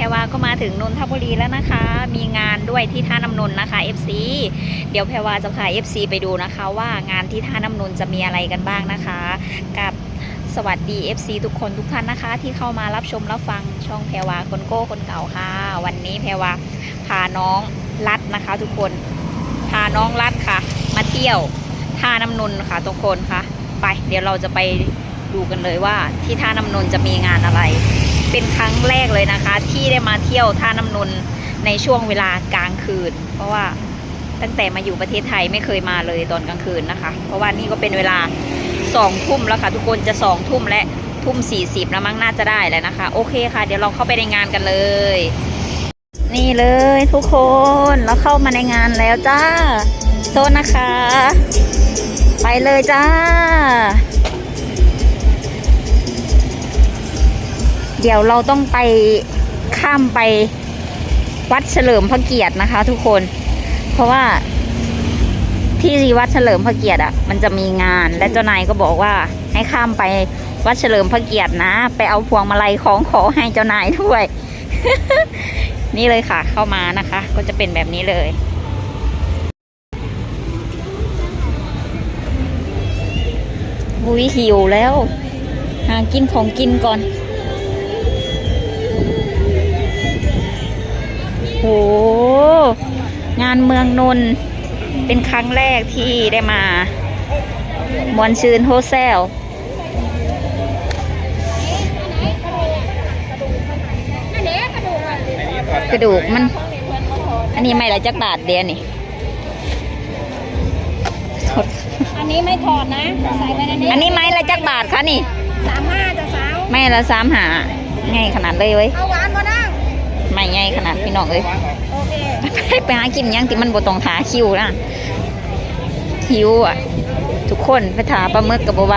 พรวาก็มาถึงนนทบุรีแล้วนะคะ มีงานด้วยที่ท่าน้ำนนท์นะคะ FC เดี๋ยวแพรวาจะพา FC ไปดูนะคะ ว่างานที่ท่าน้ำนนท์จะมีอะไรกันบ้างนะคะ กับสวัสดี FC ทุกคนทุกท่านนะคะ ที่เข้ามารับชมรับฟังช่องแพรวาคนโก้คนเก่าค่ะ วันนี้แพรวาพาน้องรัดนะคะ ทุกคนพาน้องรัดค่ะ มาเที่ยวท่าน้ำนนท์ค่ะทุกคนค่ะ ไป เดี๋ยวเราจะไปดูกันเลยว่าที่ท่าน้ำนนท์จะมีงานอะไร เป็นครั้งแรกเลยนะคะ ที่ได้มาเที่ยวท่าน้ำนนท์ในช่วงเวลากลางคืน เพราะว่าตั้งแต่มาอยู่ประเทศไทยไม่เคยมาเลยตอนกลางคืนนะคะ เพราะว่านี่ก็เป็นเวลาสองทุ่มแล้วค่ะ ทุกคนจะสองทุ่มและทุ่มสี่สิบแล้วมั้งน่าจะได้แล้วนะคะ โอเคค่ะ เดี๋ยวเราเข้าไปในงานกันเลย นี่เลยทุกคนเราเข้ามาในงานแล้วจ้าโทษนะคะ ไปเลยจ้า เดี๋ยวเราต้องไปข้ามไปวัดเฉลิมพระเกียรตินะคะ ทุกคน เพราะว่าที่วัดเฉลิมพระเกียรติอะ มันจะมีงานและเจ้านายก็บอกว่า ให้ข้ามไปวัดเฉลิมพระเกียรตินะ ไปเอาพวงมาลัยของขอให้เจ้านายด้วย นี่เลยค่ะ เข้ามานะคะ ก็จะเป็นแบบนี้เลยบุยหิวแล้ว หากินของกินก่อน โห งานเมืองนนท์เป็นครั้งแรกที่ได้มามวนชื่นโฮเซลกระดูกมัน อันนี้ไม่ละจักบาทเดียวนี่โทษอันนี้ไม่ถอดนะใส่ไปในนี้อันนี้ไม้ละจักบาทคะนี่สามห้าจะสาวไม่ละสามหาง่ายขนาดเลยเว้ยเอาหวานก็นั่ง ไม่ง่ายขนาดพี่น้องเอ้ยโอเคไปไปหากินหยังที่มันบตรงถาคิวนะหิวอะ ทุกคนไปถาปลาหมึกกับบไหว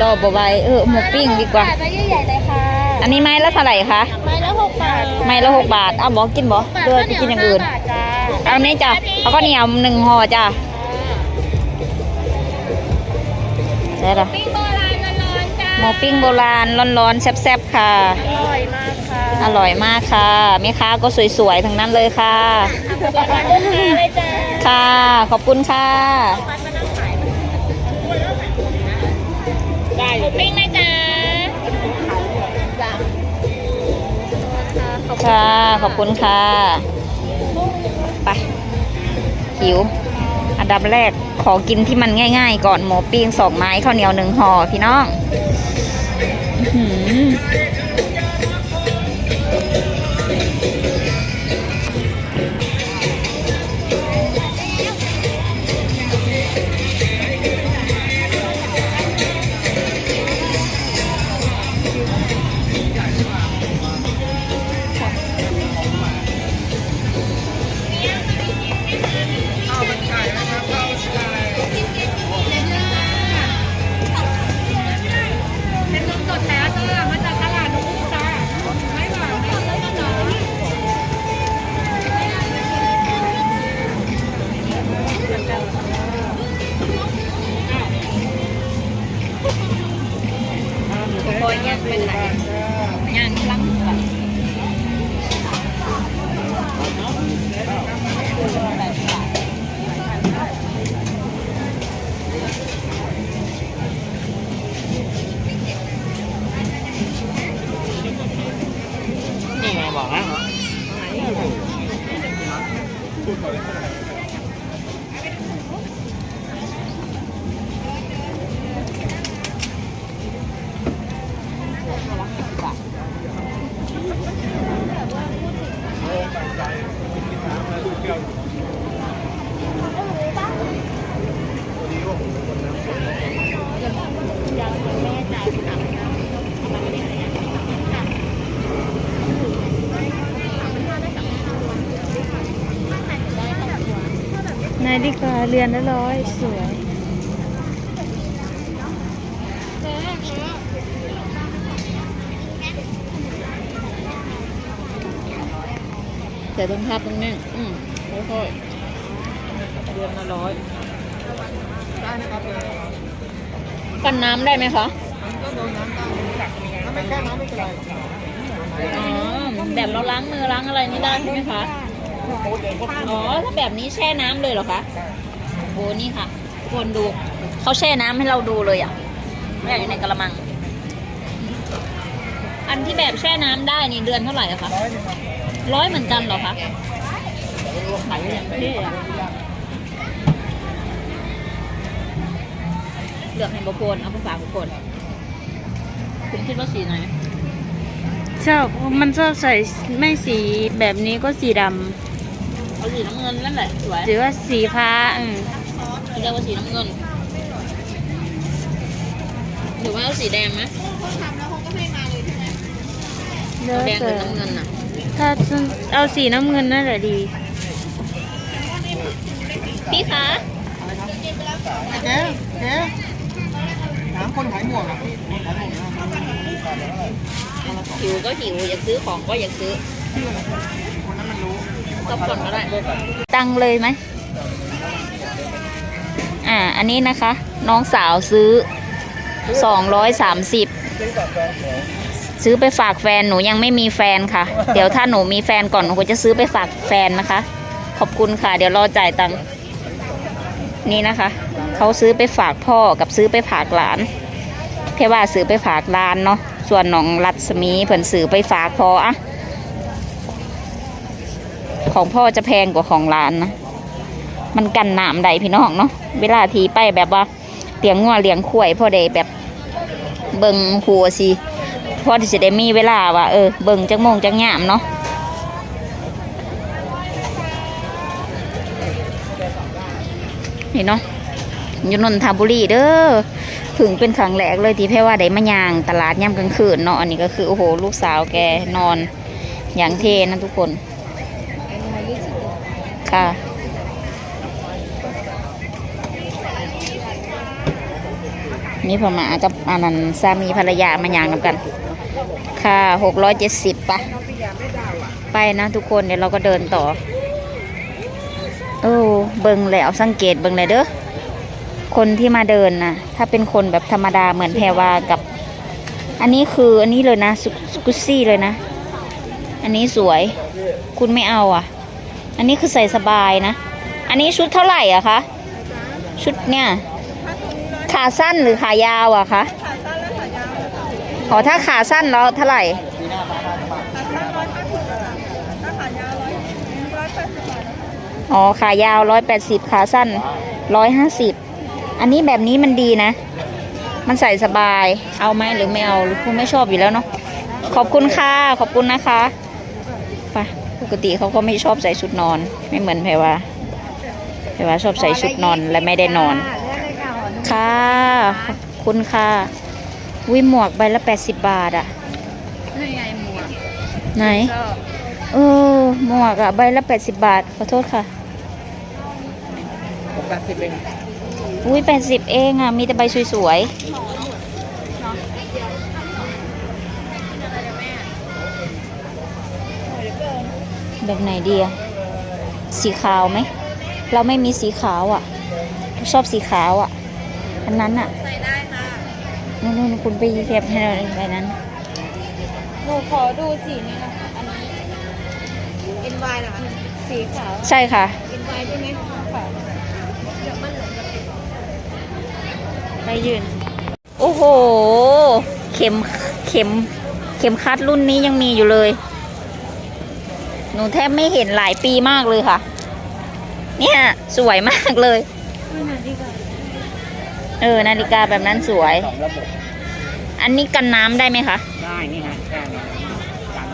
รอบไหวเออหมูปิ้งดีกว่าจะใหญ่ๆเลยค่ะอันนี้ไม้ละเท่าไหร่คะไม้ละหกบาทไม้ละหกบาทเอาบอกกินบ่เพื่อไปกินอย่างอื่นจ้าเอานี้จ้ะเอาก็เหนียวหนึ่งห่อจ้ะได้ละปิ้งโบราณร้อนๆจ้าหมูปิ้งโบราณร้อนๆแซ่บๆค่ะอร่อยมากค่ะ อร่อยมากค่ะแม่ค้าก็สวยๆทั้งนั้นเลยค่ะขอบคุณค่ะเลยจ้าค่ะ ขอบคุณค่ะได้ปิ้งไหมจ้าจ้าค่ะ ขอบคุณค่ะ ไป หิว อันดับแรกขอกินที่มันง่าย ๆ ก่อนหมูปิ้งสองไม้ข้าวเหนียวหนึ่งห่อพี่น้อง นาฬิกาเรือนละร้อยสวยเดี๋ยวต้องพับตรงนี้อืมค่อยๆเรือนละร้อยกันน้ำได้ไหมคะถ้าไม่แค่น้ำไม่เป็นไรอ๋อแบบเราล้างมือล้างอะไรนี่ได้ใช่ไหมคะ อ๋อ ถ้าแบบนี้แช่น้ำเลยเหรอคะโอ้นี่ค่ะคนดู เขาแช่น้ำให้เราดูเลยอะแบบอยู่ในกระมัง อันที่แบบแช่น้ำได้นี่เดือนเท่าไหร่อะคะร้อยเหมือนกันเหรอคะขายอย่างเท่อะเลือกให้บุคคลเอาไปฝากบุคคลคุณคิดว่าสีไหนชอบมันชอบใส่ไม่สีแบบนี้ก็สีด เอาสีน้ำเงินนั่นแหละสวยำหรือว่าสีฟ้าอืมเรียกว่าสีน้ำเงินหรือว่าเอาสีแดงไหมเลือเอาแดงหแต่รือน้ำเงินอะถ้าเอาสีน้ำเงินน่าจะดี พี่คะเจ๊เจ๊ถามคนขายหมวกอะขายหมวกนะหิวก็หิวอยากซื้อของก็อยากซื้อค นนั้นมันรู้ก็ผ่อนก็ได้ตังเลยไหมอ่า อันนี้นะคะ น้องสาวซื้อ230ซื้อไปฝากแฟนหนูยังไม่มีแฟนค่ะ เดี๋ยวถ้าหนูมีแฟนก่อนหนูก็จะซื้อไปฝากแฟนนะคะ ขอบคุณค่ะ เดี๋ยวรอจ่ายตังค์นี่นะคะเขาซื้อไปฝากพ่อกับซื้อไปฝากหลานแค่ว่าซื้อไปฝากหลานเนาะส่วนน้องรัศมีเพิ่นซื้อไปฝากพ่ออะ ของพ่อจะแพงกว่าของร้านนะ มันกันหนามใดพี่น้องเนาะ เวลาทีไปแบบว่าเลี้ยงงัวเลี้ยงข่วยพ่อได้แบบเบิงหัวสิพ่อที่จะได้มีเวลาว่าเออเบิงจักโมงจักยามเนาะนี่เนาะอยู่นนทบุรีเด้อถึงเป็นครั้งแรกเลยที่แพ่ว่าได้มาย่างตลาดย่ำกลางคืนเนาะอันนี้ก็คือโอ้โหลูกสาวแกนอนอย่างเทนะทุกคน ค่ะนี่พอมากับอันนั้นสามีภรรยามาย่างกัน ค่ะหกร้อยเจ็ดสิบปะไปนะทุกคนเดี๋ยวเราก็เดินต่อ โอ้เบิงแล้วสังเกตเบิงเลยเด้อคนที่มาเดินนะถ้าเป็นคนแบบธรรมดาเหมือนแพรวากับ อันนี้คืออันนี้เลยนะสกุชซี่เลยนะ อันนี้สวย คุณไม่เอาอะ อันนี้คือใส่สบายนะ อันนี้ชุดเท่าไหร่อะคะ ชุดเนี่ย ขาสั้นหรือขายาวอะคะขาสั้นและขายาวอ๋อถ้าขาสั้นแล้วเท่าไหร่อ๋อขายาวร้อยแปดสิบขาสั้นร้อยห้าสิบอันนี้แบบนี้มันดีนะ มันใส่สบาย เอาไหมหรือไม่เอาหรือคุณไม่ชอบอยู่แล้วเนาะ ขอบคุณค่ะ ขอบคุณนะคะ ไป ปกติเขาก็ไม่ชอบใส่ชุดนอน ไม่เหมือนแพรว่าแพรว่าชอบใส่ชุดนอนและไม่ได้นอน ค่ะขอบคุณค่ะวิหมวกใบละแปดสิบบาทอะนี่ไงหมวกไหนก็เออหมวกอะใบละแปดสิบบาท ขอโทษค่ะหกแปดสิบเองอุ้ยแปดสิบเองอะมีแต่ใบสวยๆ แบบไหนดีอะสีขาวไหม เราไม่มีสีขาวอะชอบสีขาวอะอันนั้นอะใส่ได้ค่ะนู่นๆคุณไปเก็บให้เราใบนั้นหนูขอดูสีนี้นะคะอันนี้ NY เหรอคะสีขาว ใช่ค่ะ NY ใช่ไหมค่ะไปยืน โอ้โห เข็ม เข็ม เข็มคัดรุ่นนี้ยังมีอยู่เลย หนูแทบไม่เห็นหลายปีมากเลยค่ะ เนี่ยสวยมากเลย เออนาฬิกาแบบนั้นสวย สองระบบอันนี้กันน้ำได้ไหมคะ ได้นี่ฮะแค่นี้ตังค์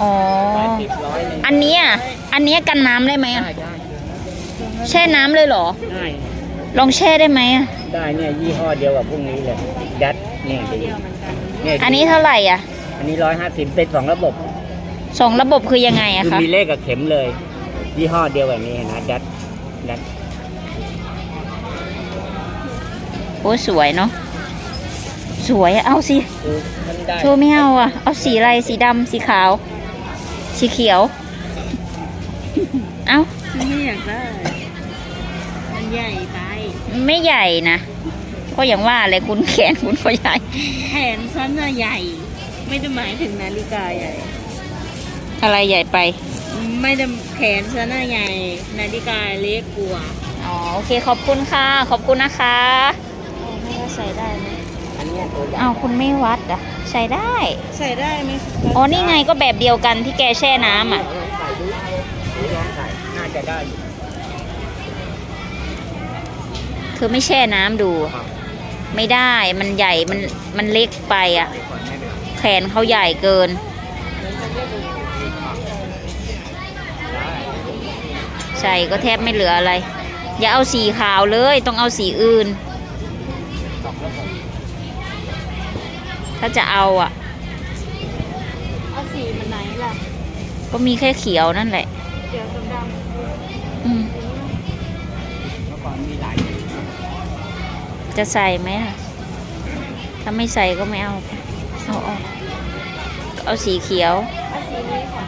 อ๋อแปดสิบร้อยหนึ่งอันเนี้ยอันเนี้ยกันน้ำได้ไหมอะได้ได้แช่น้ำเลยเหรอ ได้ลองแช่ได้ไหมอะได้เนี่ยยี่ห้อเดียวกับพวกนี้เลยยัดเนี่ยดีเนี่ยอันนี้เท่าไหร่อะอันนี้ร้อยห้าสิบเป็นสองระบบ สองระบบคือยังไงอะคือคะ มีเลขกับเข็มเลย ยี่ห้อเดียวแบบนี้นะยัดยัดโอ้สวยเนาะ สวยอะเอาสิ คือมันได้โชว์ไม่เอาอะ เอาสีอะไร สีดำ สีขาว สีเขียว เอาไม่อยากได้ มันใหญ่ไป ไม่ใหญ่นะ ก็อย่างว่าเลยคุณแขนคุณก็ใหญ่ แขนสั้นน่ะใหญ่ ไม่ได้หมายถึงนาฬิกาใหญ่ อะไรใหญ่ไป ไม่ดำแขนซะหน้าใหญ่ นาฬิกาเล็กกว่าอ๋อโอเคขอบคุณค่ะ ขอบคุณนะคะไม่ว่าใส่ได้ไหมอันเนี้ยตัวใหญ่อ้าวคุณไม่วัดอะใช้ได้ ใส่ได้ไหมอ๋อนี่ไงก็แบบเดียวกันที่แกแช่น้ำอะลองใส่ดูดูลองใส่น่าจะได้อยู่เธอไม่แช่น้ำดูครับไม่ได้มันใหญ่มันมันเล็กไปอะใส่ก่อนไม่เป็นไรแขนเขาใหญ่เกิน ได้ ใส่ก็แทบไม่เหลืออะไร อย่าเอาสีขาวเลย ต้องเอาสีอื่น ถ้าจะเอาอะ เอาสีมันไหนล่ะ ก็มีแค่เขียวนั่นแหละ เขียวดำอืมเมื่อก่อนมีหลายจะใส่ไหมล่ะ ถ้าไม่ใส่ก็ไม่เอา เอาออก เอาสีเขียว ๆเอาสีนี้ค่ะ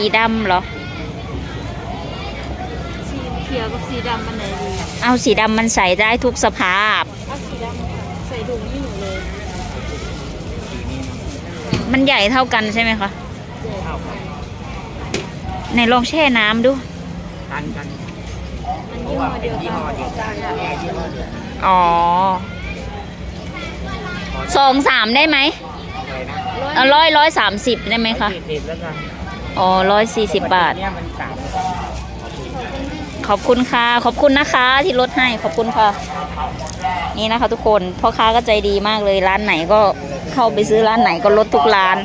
สีดำเหรอ สีเขียวกับสีดำมันไหนดีเอาสีดำมันใส่ได้ทุกสภาพ เอาสีดำค่ะใส่ถุงให้หนูเลยสีนี้เนาะมันใหญ่เท่ากันใช่ไหมคะเท่ากันในลองแช่น้ำดู กันกันมันเพยี่ราะห้ว่าอเป็เดีนยวยี่กัห้อเดียวกันแอร์ยี่ห้อเดียวกันอ๋อสองสามได้ไหมอะไรนะเอาร้อยร้อยสามสิบได้ไหมคะสี่สิบแล้วกัน อ๋อร้อยสี่สิบบาท เนี่ยมันสามขอบคุณค่ะ ขอบคุณนะคะ ที่ลดให้ ขอบคุณค่ะ นี่นะคะ ทุกคน พ่อค้าก็ใจดีมากเลย ร้านไหนก็เข้าไปซื้อร้านไหนก็ลดทุกร้าน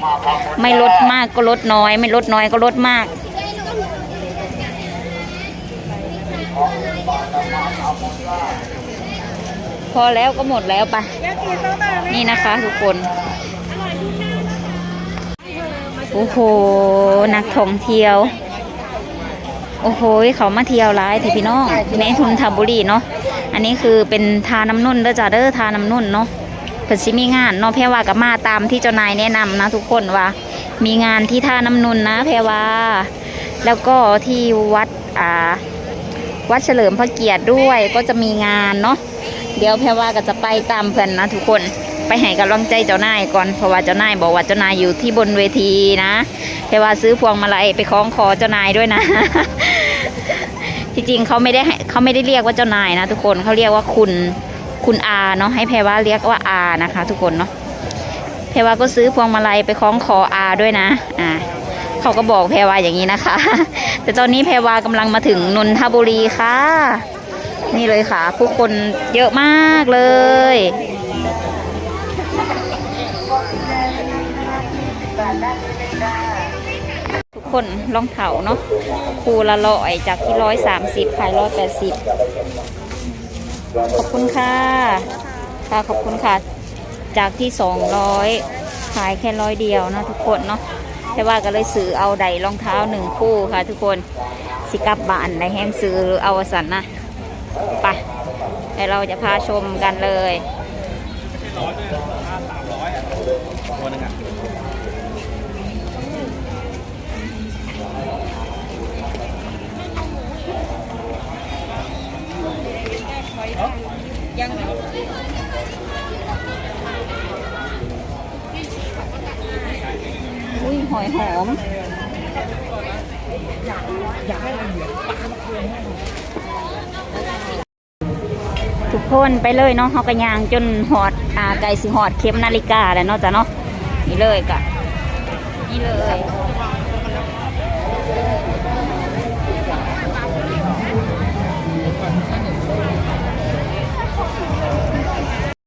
ไม่ลดมากก็ลดน้อย ไม่ลดน้อยก็ลดมาก พอแล้วก็หมดแล้วไป นี่นะคะ ทุกคน โอ้โห นักท่องเที่ยว โอ้โห เขามาเที่ยวร้ายที่พี่น้องแม่ทุนทบุรีเนาะ อันนี้คือเป็นทาน้ำนุ่นเด้อจ้าเด้อทาน้ำนุ่นเนาะเพิ่นสิมีงานเนาะแพรว่ากับมาตามที่เจ้านายแนะนำนะทุกคนว่า มีงานที่ท่าน้ำนุ่นนะแพรว่า แล้วก็ที่วัดอ่าวัดเฉลิมพระเกียรติด้วยก็จะมีงานเนาะ เดี๋ยวแพรว่าก็จะไปตามเพื่อนนะทุกคน ให้กำลังใจเจ้านายก่อนเพราะว่าเจ้านายบอกว่าเจ้านายอยู่ที่บนเวทีนะแพรว่าซื้อพวงมาลัยไปคล้องคอเจ้านายด้วยนะ ที่จริงเขาไม่ได้เขาไม่ได้เรียกว่าเจ้านายนะ ทุกคนเขาเรียกว่าคุณคุณอาเนาะให้แพรว่าเรียกว่าอานะคะ ทุกคนเนาะแพรว่าก็ซื้อพวงมาลัยไปคล้องคออาด้วยนะ อ่าเขาก็บอกแพรว่าอย่างนี้นะคะ แต่ตอนนี้แพรวากำลังมาถึงนนทบุรีค่ะ นี่เลยค่ะ ผู้คนเยอะมากเลย ทุกคนรองเท้าเนาะคูละร้อยจากที่ร้อยสามสิบขายร้อยแปดสิบขอบคุณค่ะ ค่ะขอบคุณค่ะ จากที่สองร้อยขายแค่ร้อยเดียวนะทุกคนเนาะแต่ว่าก็เลยซื้อเอาใดรองเท้าหนึ่งคู่ค่ะ ทุกคนสิกับบานในแห้งซื้อหรือเอาสันนะไปเดี๋ยวเราจะพาชมกันเลยตัวนึงอะ ยังอุ้ยหอยหอมทุกคนไปเลยเนาะเฮากระยางจนหอดอ่าไก่สิหอดเข็มนาฬิกาแล้วเนาะจ้ะเนาะนี่เลยกะนี่เลย